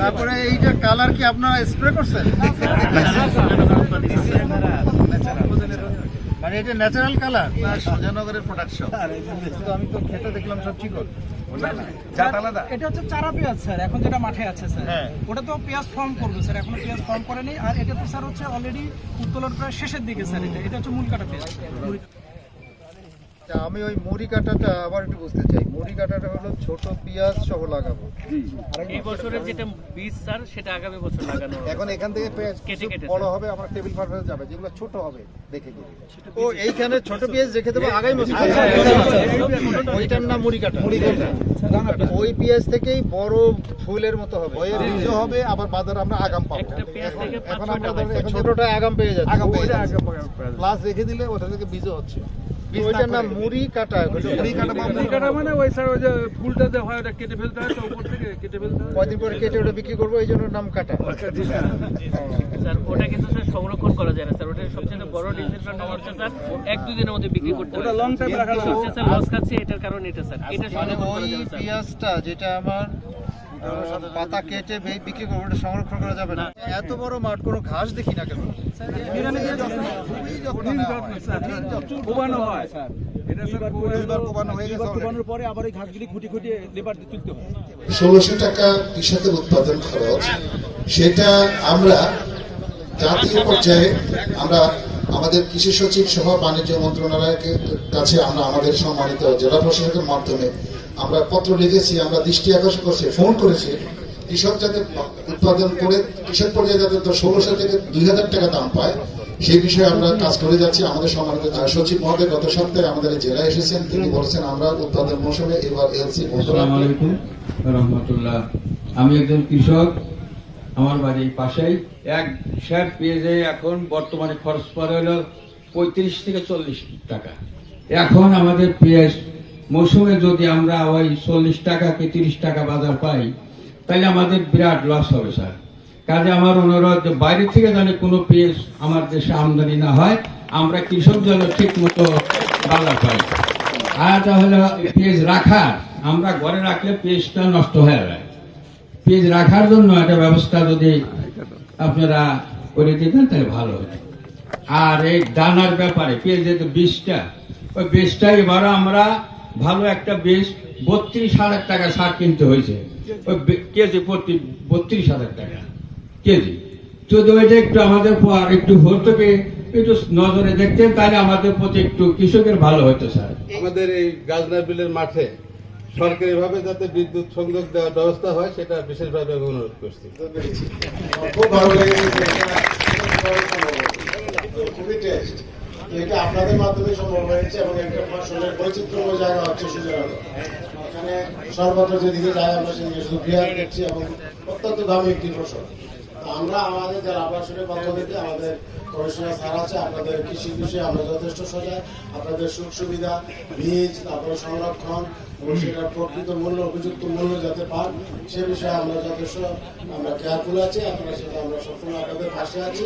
তারপরে এইটা কালার কি আপনারা স্প্রে করছেন? মানে এটা ন্যাচারাল কালার না সুজানগরের প্রোডাকশন তো আমি তো খেতে দেখলাম সব ঠিক জাত এটা হচ্ছে চারা পেঁয়াজ স্যার। এখন যেটা মাঠে আছে স্যার। হ্যাঁ। ওটা তো পেঁয়াজ ফর্ম করবে স্যার। এখনও পেঁয়াজ ফর্ম করেনি। আর এটা তো স্যার হচ্ছে অলরেডি উত্তোলন প্রায় শেষের দিকে স্যার এটা। এটা হচ্ছে মূল কাটা পেঁয়াজ। তা আমি ওই মুড়ি কাটাটা আবার একটু বুঝতে চাই। মুড়ি কাটাটা হলো ছোট পেঁয়াজ সহ লাগাবো। এই বছরের যেটা বীজ স্যার সেটা আগামী বছর লাগানো এখন এখান থেকে পেঁয়াজ কেটে কেটে বড় হবে আমার টেবিল পারফেক্ট যাবে যেগুলো ছোট হবে দেখে দেখে ও এইখানে ছোট পেঁয়াজ রেখে দেবো আগামী বছর। ওইটার নাম মুড়ি কাটা। মুড়ি কাটা। ওই পেঁয়াজ থেকেই বড় ফুলের মতো হবে। ওই বীজ হবে আবার বাজার আমরা আগাম পাবো। এখন আমরা ছোটটা আগাম পেয়ে যাচ্ছে। প্লাস রেখে দিলে ওটা থেকে বীজও হচ্ছে। ওইটার নাম মুড়ি কাটা মুড়ি কাটা মুড়ি কাটা মানে ওই স্যার ওই যে ফুলটা যে হয় ওটা কেটে ফেলতে হয় তো উপর থেকে কেটে ফেলতে হয়। কয়দিন পরে কেটে ওটা বিক্রি করব এই জন্য নাম কাটা। স্যার ওটা কিন্তু স্যার সংরক্ষণ করা যায় না স্যার। ওটা সবচেয়ে বড় হচ্ছে স্যার এক দুই দিনের মধ্যে বিক্রি করতে হবে ওটা long time রাখা সবচেয়ে স্যার লস খাচ্ছে এটার কারণে এটা স্যার। এটা মানে সংরক্ষণ করা যাবে স্যার। পেঁয়াজটা যেটা আমার পাতা কেটে বিক্রি করব, ওটা সংরক্ষণ করা যাবে না। এত বড় মাঠ, কোনো ঘাস দেখি না কেন? এটা ষোলোশো টাকা কৃষকের উৎপাদন খরচ, সেটা আমরা জাতীয় পর্যায়ে আমরা আমাদের কৃষি সচিব সহ বাণিজ্য মন্ত্রণালয়ের কাছে আমরা আমাদের সম্মানিত জেলা প্রশাসকের মাধ্যমে আমরা পত্র লিখেছি, আমরা দৃষ্টি আকর্ষণ করছি, ফোন করেছি। কৃষক যাতে উৎপাদন করে, কৃষক পর্যায়ে যাতে ষোলোশো থেকে দুই হাজার টাকা দাম পায়, সেই বিষয়ে আমরা কাজ করে যাচ্ছি। আমাদের সম্মানিত সচিব মহোদয় গত সপ্তাহে আমাদের জেলায় এসেছেন। তিনি বলেছেন, আমরা উৎপাদন মৌসুমে এবার এলসি রহমতুল্লাহ। আমি একজন কৃষক, আমার বাড়ির পাশেই এক শেয়ার পেঁয়াজে এখন বর্তমানে খরচ পড়ে হলো পঁয়ত্রিশ থেকে চল্লিশ টাকা। এখন আমাদের পেঁয়াজ মৌসুমে যদি আমরা ওই চল্লিশ টাকা কি তিরিশ টাকা বাজার পাই, তাহলে আমাদের বিরাট লস হবে, স্যার। কাজে আমার অনুরোধ বাইরে থেকে যেন কোনো পেঁয়াজ আমার দেশে আমদানি না হয়, আমরা কৃষক যেন ঠিক মতো বাজার পাই। আর তাহলে পেঁয়াজ রাখার, আমরা ঘরে রাখলে পেঁয়াজটা নষ্ট হয়ে যায়। পেঁয়াজ রাখার জন্য একটা ব্যবস্থা যদি আপনারা করে দিতেন, তাহলে ভালো হতো। আর এই দানার ব্যাপারে পেঁয়াজের যে বীজটা, ওই বীজটা এবারে আমরা ভালো একটা বীজ বত্রিশ হাজার টাকা সার কিনতে হয়েছে। ওই কেজি প্রতি বত্রিশ হাজার টাকা। কেজি। যদি ওইটা একটু আমাদের একটু হতোকে একটু নজরে দেখতেন, তাহলে আমাদের প্রতি একটু কৃষকের ভালো হতো, স্যার। আমাদের এই গাজনা বিলের মাঠে সরকারিভাবে যাতে বিদ্যুৎ সংযোগ দেওয়ার ব্যবস্থা হয়, সেটা বিশেষভাবে অনুরোধ করছি। খুব ভালো লেগেছে এটা আপনাদের মাধ্যমে সম্ভব হয়েছে এবং একটা ফসলের বৈচিত্র্যময় জায়গা হচ্ছে সুজনগর এখানে সর্বত্র যেদিকে যাই আমরা সেদিকে শুধু বিহার দেখছি এবং অত্যন্ত দামি একটি ফসল। আমরা আমাদের যারা আবাসনের পক্ষ থেকে আমাদের কমিশনার স্যার আছে, আপনাদের কৃষি বিষয়ে আমরা যথেষ্ট সজাগ। আপনাদের সুখ সুবিধা, বীজ, তারপরে সংরক্ষণ, এবং সেটার প্রকৃত মূল্য, উপযুক্ত মূল্য যাতে পান, সে বিষয়ে আমরা যথেষ্ট আমরা কেয়ারফুল আছি। আপনারা সেটা আমরা সবসময় আপনাদের পাশে আছি।